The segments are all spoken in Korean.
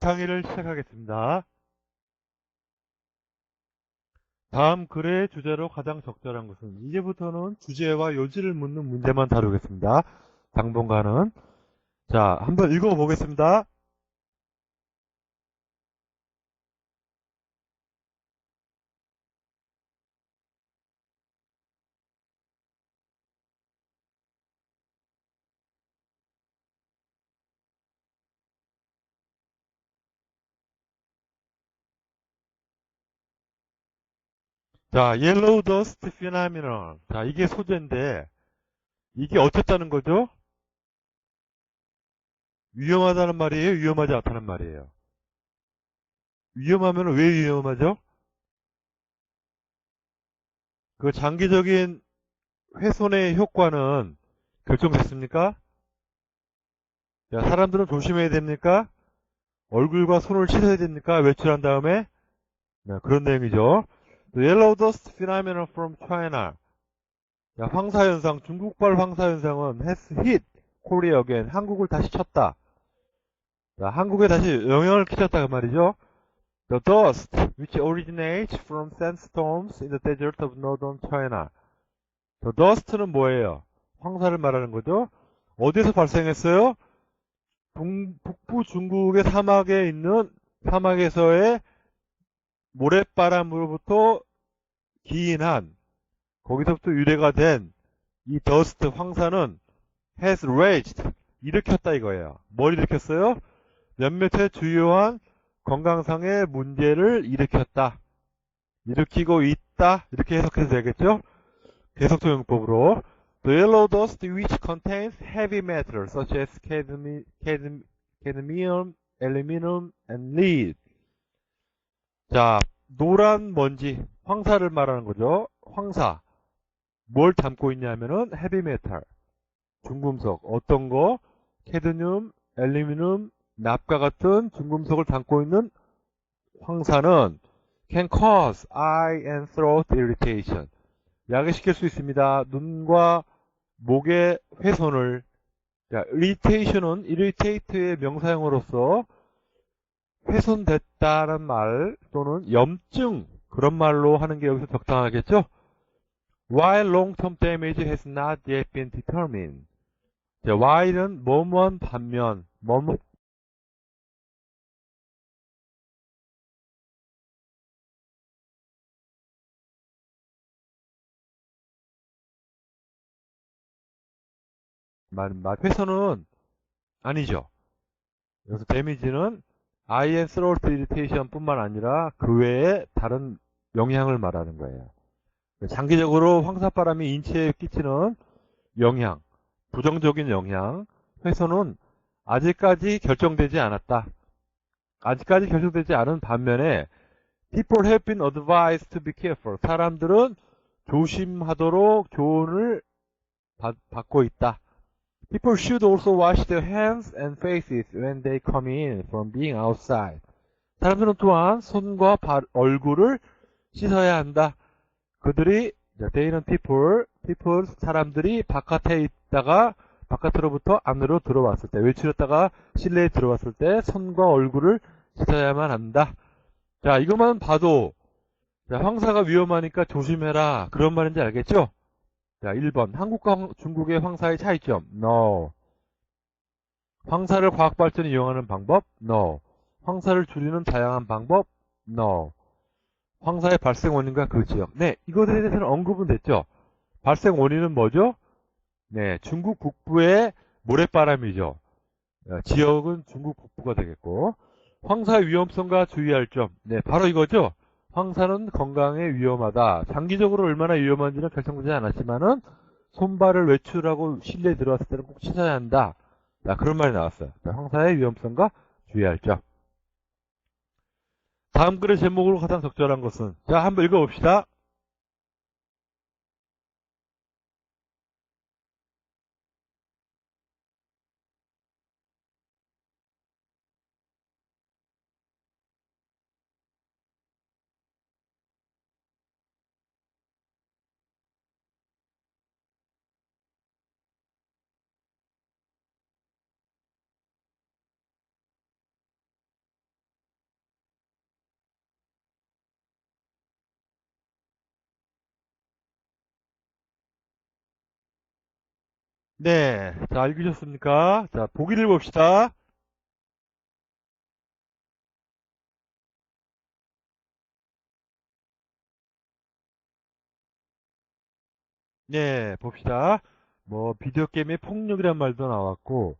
강의를 시작하겠습니다. 다음 글의 주제로 가장 적절한 것은 이제부터는 주제와 요지를 묻는 문제만 다루겠습니다. 당분간은 자 한번 읽어보겠습니다. 자, yellow dust phenomenon. 자, 이게 소재인데, 이게 어쨌다는 거죠? 위험하다는 말이에요? 위험하지 않다는 말이에요? 위험하면 왜 위험하죠? 그 장기적인 훼손의 효과는 결정됐습니까? 자, 사람들은 조심해야 됩니까? 얼굴과 손을 씻어야 됩니까? 외출한 다음에? 네, 그런 내용이죠. The yellow dust phenomenon from China. 자, 황사현상, 중국발 황사현상은 has hit Korea again. 한국을 다시 쳤다. 자, 한국에 다시 영향을 끼쳤다 그 말이죠. The dust, which originates from sandstorms in the desert of northern China. The dust는 뭐예요? 황사를 말하는 거죠. 어디서 발생했어요? 동, 북부 중국의 사막에 있는 사막에서의 모래바람으로부터 기인한 거기서부터 유래가 된 이 더스트 황사는 has raised 일으켰다 이거예요. 뭘 일으켰어요? 몇몇의 주요한 건강상의 문제를 일으켰다. 일으키고 있다. 이렇게 해석해도 되겠죠? 계속 적용법으로 The yellow dust which contains heavy metals such as cadmium, aluminum, and lead 자, 노란 먼지, 황사를 말하는 거죠. 황사. 뭘 담고 있냐면은 헤비메탈, 중금속. 어떤 거? 캐드뇽, 엘리미늄, 납과 같은 중금속을 담고 있는 황사는 can cause eye and throat irritation. 야기시킬 수 있습니다. 눈과 목의 훼손을 자, irritation은 irritate의 명사형으로서 훼손됐다는 말 또는 염증 그런 말로 하는 게 여기서 적당하겠죠? While long-term damage has not yet been determined. 자, while은 뭐뭐한 반면, 뭐뭐 말, 말, 훼손은 아니죠. 여기서 데미지는 eye and throat irritation 뿐만 아니라 그 외에 다른 영향을 말하는 거예요. 장기적으로 황사바람이 인체에 끼치는 영향, 부정적인 영향, 훼손은 아직까지 결정되지 않았다. 아직까지 결정되지 않은 반면에 people have been advised to be careful. 사람들은 조심하도록 조언을 받, 받고 있다. People should also wash their hands and faces when they come in from being outside. 사람들은 또한 손과 발, 얼굴을 씻어야 한다. 그들이 they는 people, people 사람들이 바깥에 있다가 바깥으로부터 안으로 들어왔을 때 외출했다가 실내에 들어왔을 때 손과 얼굴을 씻어야만 한다. 자 이것만 봐도 자, 황사가 위험하니까 조심해라 그런 말인지 알겠죠? 자, 1번. 한국과 중국의 황사의 차이점. No. 황사를 과학 발전에 이용하는 방법? No. 황사를 줄이는 다양한 방법? No. 황사의 발생 원인과 그 지역. 네, 이것에 대해서는 언급은 됐죠. 발생 원인은 뭐죠? 네, 중국 북부의 모래바람이죠. 어, 지역은 중국 북부가 되겠고 황사의 위험성과 주의할 점. 네, 바로 이거죠. 황사는 건강에 위험하다. 장기적으로 얼마나 위험한지는 결정되지 않았지만은 손발을 외출하고 실내에 들어왔을 때는 꼭 씻어야 한다. 자, 그런 말이 나왔어요. 자, 황사의 위험성과 주의할 점. 다음 글의 제목으로 가장 적절한 것은 자, 한번 읽어봅시다. 네, 자, 읽으셨습니까? 자, 보기를 봅시다. 네, 봅시다. 뭐, 비디오 게임의 폭력이란 말도 나왔고,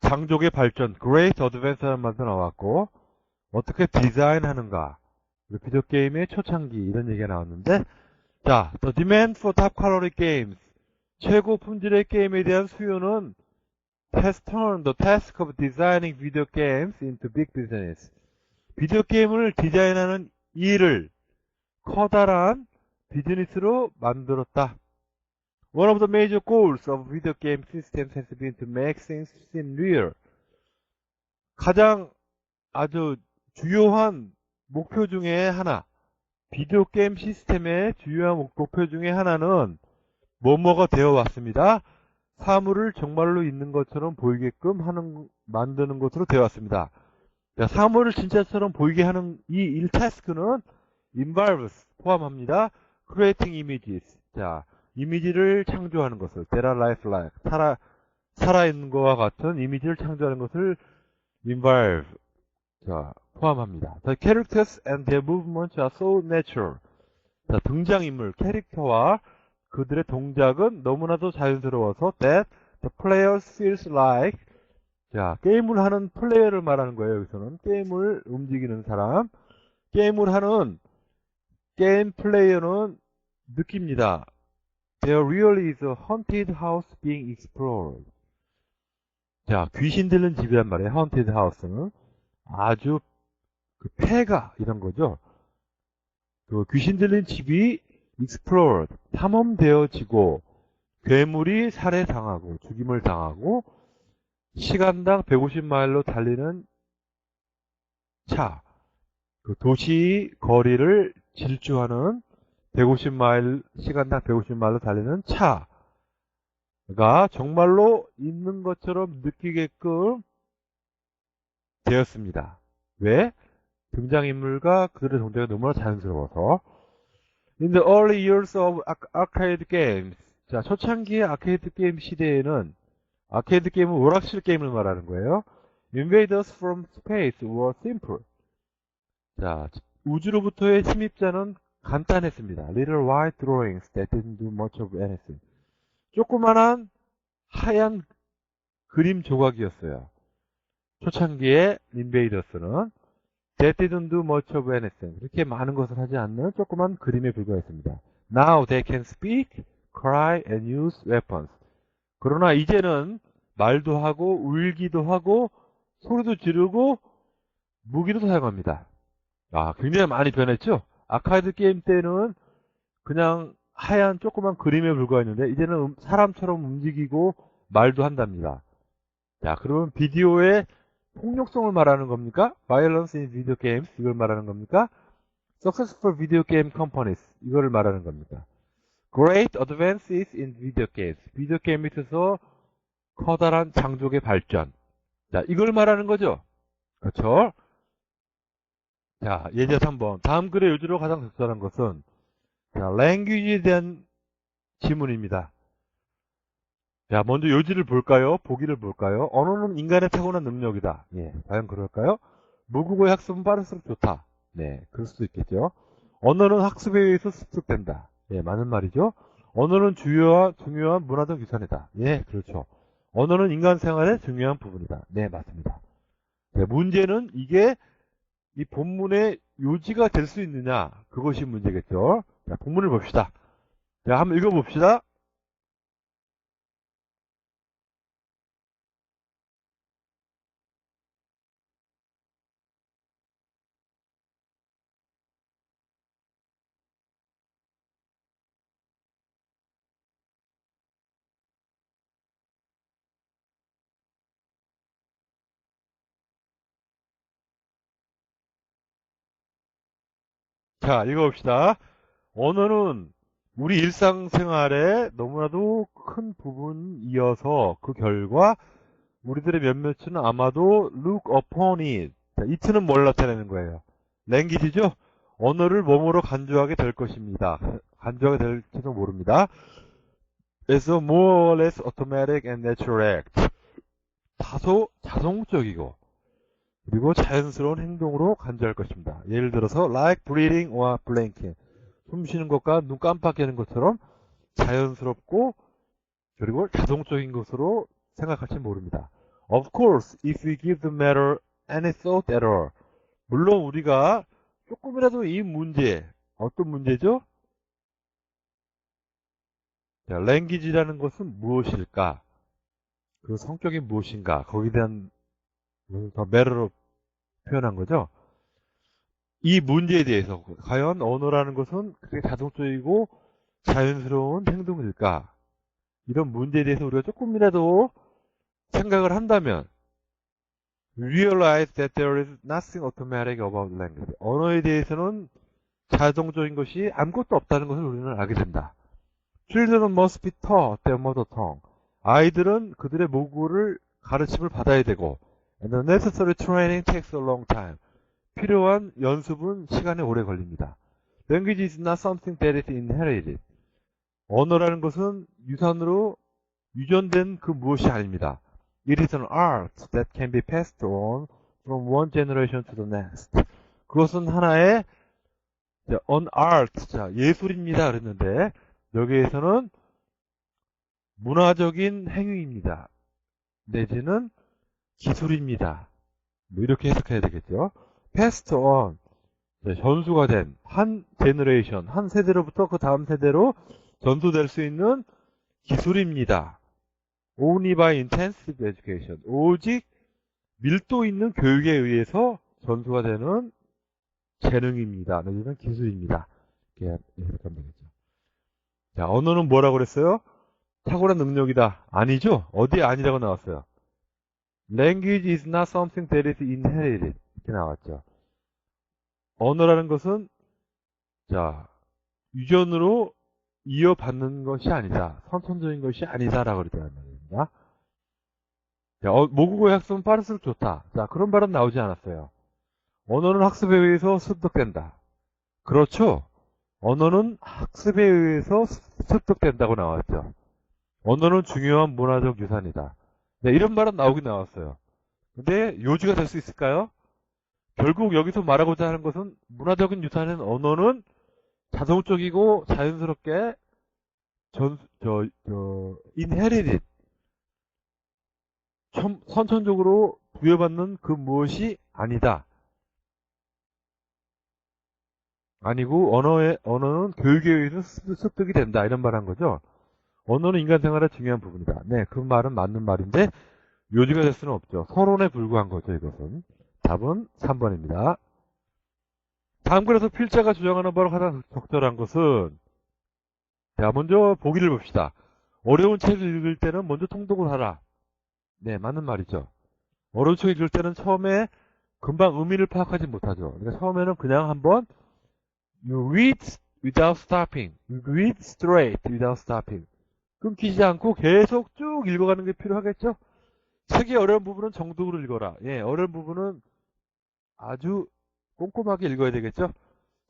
장족의 발전, Great Advance라는 말도 나왔고, 어떻게 디자인하는가, 비디오 게임의 초창기, 이런 얘기가 나왔는데, 자, The demand for top quality games. 최고 품질의 게임에 대한 수요는 has turned the task of designing video games into big business. 비디오 게임을 디자인하는 일을 커다란 비즈니스로 만들었다. One of the major goals of video game systems has been to make things seem real. 가장 아주 주요한 목표 중에 하나, 비디오 게임 시스템의 주요한 목표 중에 하나는 뭐뭐가 되어 왔습니다. 사물을 정말로 있는 것처럼 보이게끔 하는 만드는 것으로 되어 왔습니다. 사물을 진짜처럼 보이게 하는 이일 타스크는 involves 포함합니다. creating images. 자, 이미지를 창조하는 것을 are life like 살아 살아있는 것과 같은 이미지를 창조하는 것을 involve 자, 포함합니다. The characters and their movements are so natural. 자, 등장인물, 캐릭터와 그들의 동작은 너무나도 자연스러워서 that the player feels like 자, 게임을 하는 플레이어를 말하는 거예요. 여기서는 게임을 움직이는 사람, 게임을 하는 게임 플레이어는 느낍니다. There really is a haunted house being explored. 자, 귀신 들린 집이란 말이에요. haunted house는 아주 그 폐가 이런 거죠. 그 귀신 들린 집이 explored 탐험되어지고 괴물이 살해당하고 죽임을 당하고 시간당 150마일로 달리는 차, 그 도시 거리를 질주하는 150마일, 시간당 150마일로 달리는 차가 정말로 있는 것처럼 느끼게끔 되었습니다. 왜? 등장인물과 그들의 동작이 너무나 자연스러워서 In the early years of arcade games 자, 초창기의 아케이드 게임 시대에는 아케이드 게임은 오락실 게임을 말하는 거예요. Invaders from space were simple. 자, 우주로부터의 침입자는 간단했습니다. Little white drawings that didn't do much of anything. 조그만한 하얀 그림 조각이었어요. 초창기의 인베이더스는 That didn't do much of anything. 그렇게 많은 것을 하지 않는 조그만 그림에 불과했습니다. Now they can speak, cry, and use weapons. 그러나 이제는 말도 하고 울기도 하고 소리도 지르고 무기도 사용합니다. 아, 굉장히 많이 변했죠? 아카이드 게임 때는 그냥 하얀 조그만 그림에 불과했는데 이제는 사람처럼 움직이고 말도 한답니다. 자, 그러면 비디오의 폭력성을 말하는 겁니까? Violence in video games 이걸 말하는 겁니까? Successful video game companies 이거를 말하는 겁니까? Great advances in video games 비디오 게임에 있어서 커다란 장족의 발전 자 이걸 말하는 거죠 그렇죠 자 예제 3번 다음 글의 요지로 가장 적절한 것은 자 language에 대한 지문입니다 자, 먼저 요지를 볼까요? 보기를 볼까요? 언어는 인간의 타고난 능력이다. 예, 과연 그럴까요? 무국어의 학습은 빠를수록 좋다. 네, 그럴 수도 있겠죠. 언어는 학습에 의해서 습득된다. 예, 맞는 말이죠. 언어는 주요한, 중요한 문화적 유산이다. 예, 그렇죠. 언어는 인간 생활의 중요한 부분이다. 네, 맞습니다. 네, 문제는 이게 이 본문의 요지가 될 수 있느냐, 그것이 문제겠죠. 자, 본문을 봅시다. 자, 한번 읽어봅시다. 자, 읽어봅시다. 언어는 우리 일상생활에 너무나도 큰 부분이어서 그 결과 우리들의 몇몇은 아마도 look upon it. 자, it는 뭘 나타내는 거예요? 랭귀지죠? 언어를 몸으로 간주하게 될 것입니다. 간주하게 될지도 모릅니다. is a more or less automatic and natural act. 다소 자동적이고 그리고 자연스러운 행동으로 간주할 것입니다. 예를 들어서 like breathing or blinking. 숨 쉬는 것과 눈 깜빡이는 것처럼 자연스럽고 그리고 자동적인 것으로 생각할지 모릅니다. Of course, if we give the matter any thought at all. 물론 우리가 조금이라도 이 문제, 어떤 문제죠? 자, language라는 것은 무엇일까? 그 성격이 무엇인가? 거기에 대한 더 매너로 표현한 거죠. 이 문제에 대해서 과연 언어라는 것은 그렇게 자동적이고 자연스러운 행동일까? 이런 문제에 대해서 우리가 조금이라도 생각을 한다면 realize that there is nothing automatic about language. 언어에 대해서는 자동적인 것이 아무것도 없다는 것을 우리는 알게 된다. Children must be taught their mother tongue. 아이들은 그들의 모국어를 가르침을 받아야 되고 and the necessary training takes a long time. 필요한 연습은 시간이 오래 걸립니다. Language is not something that is inherited. 언어라는 것은 유산으로 유전된 그 무엇이 아닙니다. It is an art that can be passed on from one generation to the next. 그것은 하나의 an art, 자, 예술입니다. 그랬는데 여기에서는 문화적인 행위입니다. 내지는 기술입니다. 뭐 이렇게 해석해야 되겠죠. passed on, 전수가 된 한 제너레이션, 한 세대로부터 그 다음 세대로 전수될 수 있는 기술입니다. only by intensive education. 오직 밀도 있는 교육에 의해서 전수가 되는 재능입니다. 내지는 기술입니다. 이렇게 해석하면 되겠죠. 자, 언어는 뭐라고 그랬어요? 탁월한 능력이다. 아니죠? 어디에 아니라고 나왔어요? Language is not something that is inherited. 이렇게 나왔죠. 언어라는 것은 자 유전으로 이어받는 것이 아니다. 선천적인 것이 아니다라고 그랬단 말입니다. 자, 어, 모국어의 학습은 빠를수록 좋다. 자, 그런 발언 나오지 않았어요. 언어는 학습에 의해서 습득된다. 그렇죠. 언어는 학습에 의해서 습득된다고 나왔죠. 언어는 중요한 문화적 유산이다. 네, 이런 말은 나오긴 나왔어요. 근데 요지가 될 수 있을까요? 결국 여기서 말하고자 하는 것은 문화적인 유산인 언어는 자동적이고 자연스럽게 전, 저, 저, inherited. 선천적으로 부여받는 그 무엇이 아니다. 아니고, 언어의, 언어는 교육에 의해서 습득이 된다. 이런 말 한 거죠. 언어는 인간 생활의 중요한 부분이다. 네, 그 말은 맞는 말인데, 요지가 될 수는 없죠. 서론에 불과한 거죠, 이것은. 답은 3번입니다. 다음 글에서 필자가 주장하는 바로 가장 적절한 것은 자 먼저 보기를 봅시다. 어려운 책을 읽을 때는 먼저 통독을 하라. 네 맞는 말이죠. 어려운 책 읽을 때는 처음에 금방 의미를 파악하지 못하죠. 그러니까 처음에는 그냥 한번 you read without stopping, you read straight without stopping. 끊기지 않고 계속 쭉 읽어가는 게 필요하겠죠? 책의 어려운 부분은 정독으로 읽어라. 예, 어려운 부분은 아주 꼼꼼하게 읽어야 되겠죠?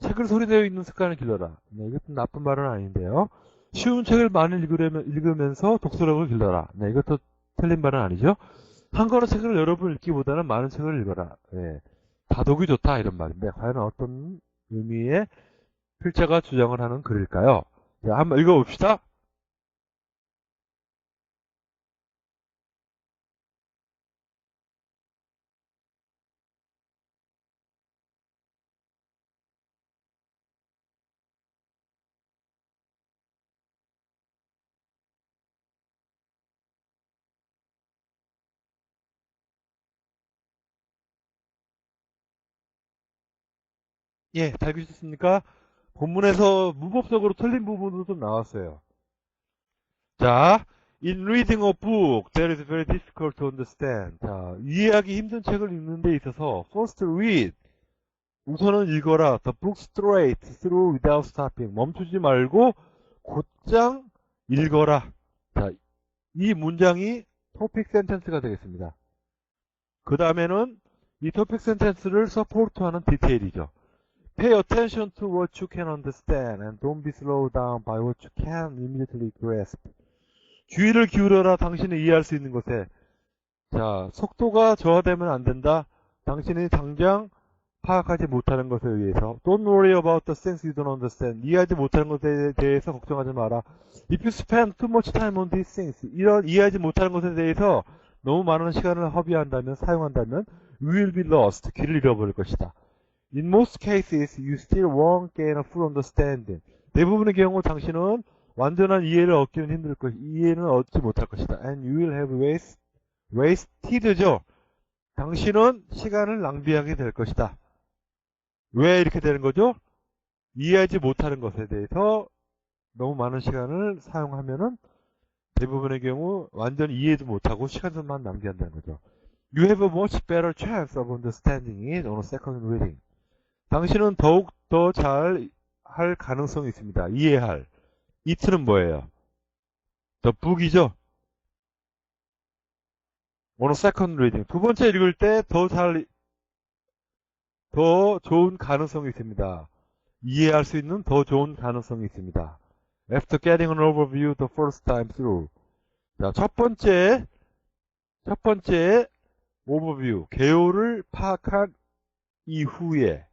책을 소리내어 읽는 습관을 길러라. 네, 이것도 나쁜 말은 아닌데요. 쉬운 책을 많이 읽으려면, 읽으면서 독서력을 길러라. 네, 이것도 틀린 말은 아니죠. 한 권의 책을 여러 번 읽기보다는 많은 책을 읽어라. 네, 다독이 좋다 이런 말인데 과연 어떤 의미의 필자가 주장을 하는 글일까요? 자, 한번 읽어봅시다. 예, 잘 보셨습니까? 본문에서 문법적으로 틀린 부분도 좀 나왔어요. 자, in reading a book, that is very difficult to understand. 자, 이해하기 힘든 책을 읽는 데 있어서 first read, 우선은 읽어라. The book straight through without stopping. 멈추지 말고 곧장 읽어라. 자, 이 문장이 토픽 센텐스가 되겠습니다. 그 다음에는 이 토픽 센텐스를 서포트하는 디테일이죠. Pay attention to what you can understand and don't be slowed down by what you can immediately grasp. 주의를 기울여라. 당신이 이해할 수 있는 것에. 자, 속도가 저하되면 안 된다. 당신이 당장 파악하지 못하는 것에 의해서 Don't worry about the things you don't understand. 이해하지 못하는 것에 대해서 걱정하지 마라. If you spend too much time on these things, 이런 이해하지 못하는 것에 대해서 너무 많은 시간을 허비한다면, 사용한다면 you will be lost. 길을 잃어버릴 것이다. In most cases, you still won't gain a full understanding. 대부분의 경우 당신은 완전한 이해를 얻기는 힘들 것, 이해는 얻지 못할 것이다. And you will have waste, wasted죠. 당신은 시간을 낭비하게 될 것이다. 왜 이렇게 되는 거죠? 이해하지 못하는 것에 대해서 너무 많은 시간을 사용하면은 대부분의 경우 완전 이해도 못하고 시간만 낭비한다는 거죠. You have a much better chance of understanding it on a second reading. 당신은 더욱 더 잘 할 가능성이 있습니다. 이해할. 이트는 뭐예요? 더 북이죠? a second reading. 두 번째 읽을 때 더 잘, 더 좋은 가능성이 있습니다. 이해할 수 있는 더 좋은 가능성이 있습니다. After getting an overview the first time through. 자, 첫 번째, 첫 번째 오버뷰, 개요를 파악한 이후에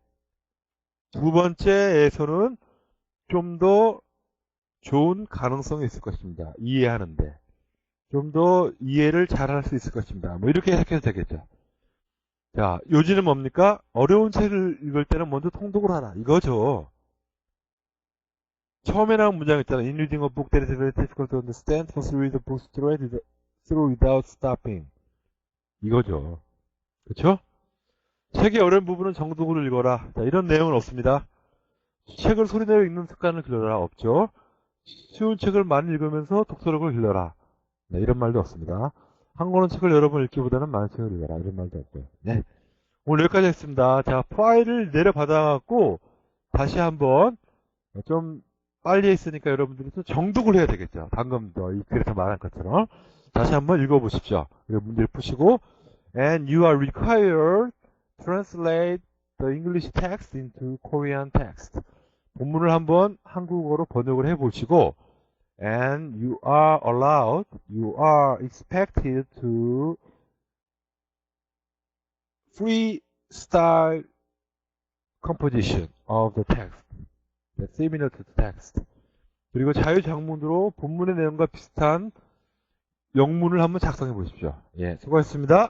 두 번째에서는 좀 더 좋은 가능성이 있을 것입니다. 이해하는데. 좀 더 이해를 잘 할 수 있을 것입니다. 뭐 이렇게 해석해도 되겠죠. 자, 요지는 뭡니까? 어려운 책을 읽을 때는 먼저 통독을 하라. 이거죠. 처음에 나온 문장 있잖아. In reading a book that is very difficult to understand, first read the book through without stopping. 이거죠. 그쵸? 책의 어려운 부분은 정독으로 읽어라. 자, 이런 내용은 없습니다. 책을 소리내어 읽는 습관을 길러라. 없죠. 쉬운 책을 많이 읽으면서 독서력을 길러라. 네, 이런 말도 없습니다. 한 권의 책을 여러 번 읽기보다는 많은 책을 읽어라. 이런 말도 없고요. 네. 오늘 여기까지 했습니다. 자, 파일을 내려받아갖고 다시 한번 좀 빨리 했으니까 여러분들이 또 정독을 해야 되겠죠. 방금 이 글에서 말한 것처럼. 다시 한번 읽어보십시오. 문제를 푸시고 and you are required translate the English text into Korean text. 본문을 한번 한국어로 번역을 해보시고 and you are allowed, you are expected to freestyle composition of the text. That's similar to the text. 그리고 자유장문으로 본문의 내용과 비슷한 영문을 한번 작성해 보십시오. 예, 수고하셨습니다.